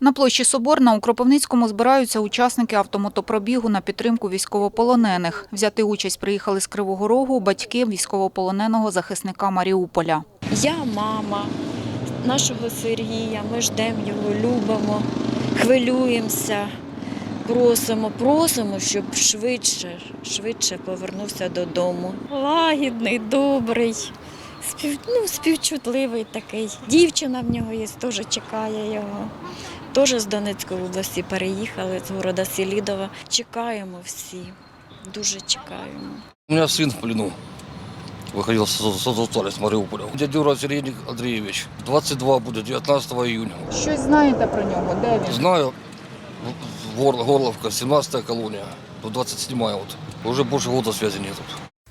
На площі Соборна у Кропивницькому збираються учасники автомотопробігу на підтримку військовополонених. Взяти участь приїхали з Кривого Рогу батьки військовополоненого захисника Маріуполя. Я мама нашого Сергія, ми ждемо його, любимо, хвилюємося, просимо, просимо, щоб швидше, швидше повернувся додому. Лагідний, добрий, спів, ну, співчутливий такий. Дівчина в нього є, теж чекає його. Теж з Донецької області переїхали, з города Селідова. Чекаємо всі, дуже чекаємо. У меня сын в плену. Выходил с с Азовстали, с Мариуполя. Дядя Юра Андреевич. 22 будет, 19 июня. Щось знаєте про нього? Де він? Знаю, Горловка, 17 колония. Тут 27 вот. Уже больше года связи нет.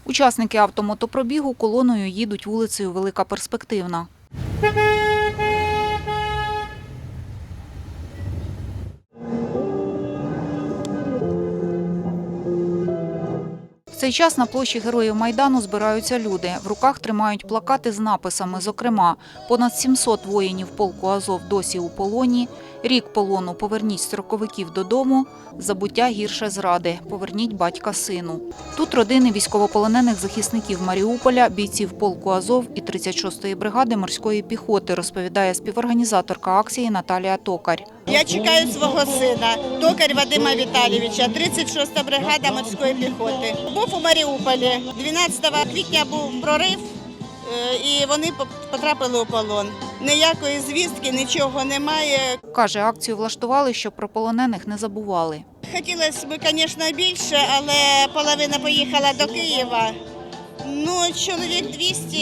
Учасники автомотопробігу колоною їдуть вулицею Велика Перспективна. В цей час на площі Героїв Майдану збираються люди. В руках тримають плакати з написами, зокрема, понад 700 воїнів полку Азов досі у полоні, рік полону «Поверніть строковиків додому», забуття гірше зради, поверніть батька сину. Тут родини військовополонених захисників Маріуполя, бійців полку Азов і 36-ї бригади морської піхоти, розповідає співорганізаторка акції Наталія Токар. Я чекаю свого сина, токар Вадима Віталійовича, 36-та бригада морської піхоти. Був у Маріуполі. 12 квітня був прорив, е, і вони по- потрапили у полон. Ніякої звістки, нічого немає. Каже, акцію влаштували, щоб про полонених не забували. Хотілося б, звісно, більше, але половина поїхала до Києва. Ну, чоловік 200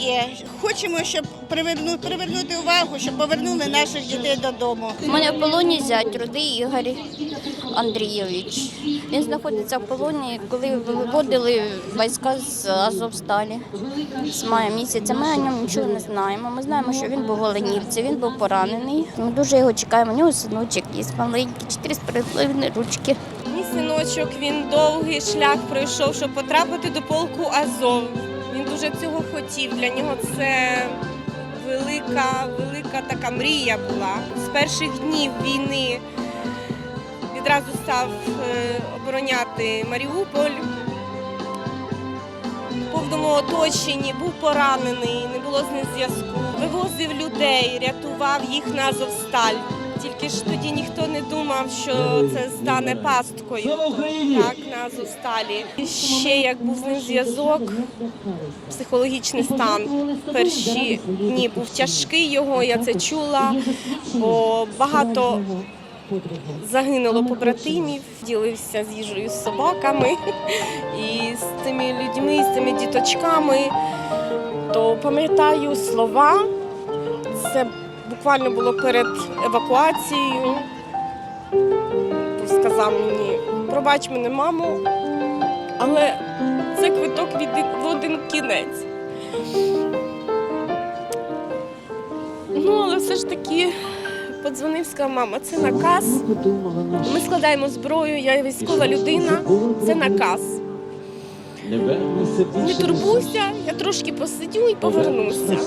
є. Хочемо, щоб привернути увагу, щоб повернули наших дітей додому. У мене в полоні зять рудий Ігор Андрійович. Він знаходиться в полоні, коли виводили війська з Азовсталі з мая місяця. Ми о ньому нічого не знаємо. Ми знаємо, що він був в Оленівці, він був поранений. Ми дуже його чекаємо. У нього синочок є маленький, 4,5 ручки. Мій синочок він довгий шлях пройшов, щоб потрапити до полку Азов. Він дуже цього хотів. Для нього це велика, велика така мрія була. З перших днів війни відразу став е, обороняти Маріуполь. В повному оточенні, був поранений, не було з ним зв'язку. Вивозив людей, рятував їх на Азовсталь. Тільки ж тоді ніхто не думав, що це стане пасткою. Так, на Азовсталі. І ще як був з ним зв'язок, психологічний стан. Перші дні був тяжкий його, я це чула, бо багато загинуло побратимів, ділився з їжею з собаками і з тими людьми, з цими діточками. То пам'ятаю слова. Це буквально було перед евакуацією. Сказав мені, пробач мене, мамо, але це квиток в один кінець. Ну, але все ж таки подзвонив, сказав, мама, це наказ. Ми складаємо зброю, я військова людина, це наказ. Не турбуйся, я трошки посидю і повернуся.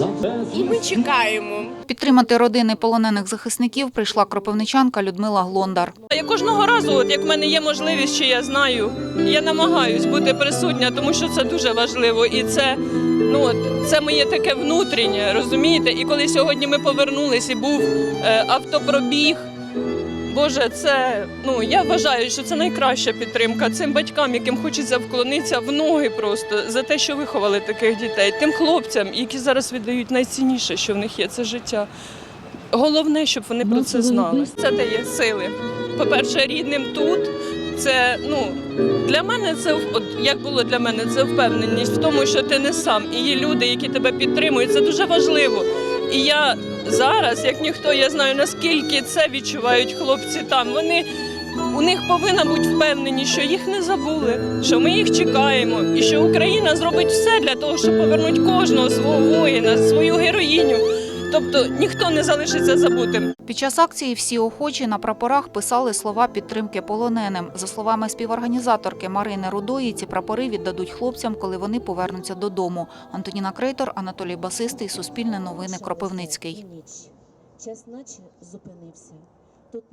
І ми чекаємо. Підтримати родини полонених захисників прийшла кропивничанка Людмила Глондар. Я кожного разу, от як в мене є можливість, що я знаю, я намагаюсь бути присутня, тому що це дуже важливо. І це, ну, от, це моє таке внутрішнє, розумієте? І коли сьогодні ми повернулись і був е, автопробіг, Боже, це ну я вважаю, що це найкраща підтримка цим батькам, яким хочеться вклонитися в ноги просто за те, що виховали таких дітей, тим хлопцям, які зараз віддають найцінніше, що в них є, це життя. Головне, щоб вони про це знали. Це дає сили. По-перше, рідним тут. Це ну для мене це от як було для мене, це впевненість в тому, що ти не сам і є люди, які тебе підтримують. Це дуже важливо. І я зараз, як ніхто, я знаю наскільки це відчувають хлопці там. Вони у них повинна бути впевнені, що їх не забули, що ми їх чекаємо, і що Україна зробить все для того, щоб повернути кожного свого воїна, свою героїню. Тобто ніхто не залишиться забутим. Під час акції всі охочі на прапорах писали слова підтримки полоненим. За словами співорганізаторки Марини Рудої, ці прапори віддадуть хлопцям, коли вони повернуться додому. Антоніна Крейтор, Анатолій Басистий, Суспільне новини, Кропивницький. час наче зупинився. Тут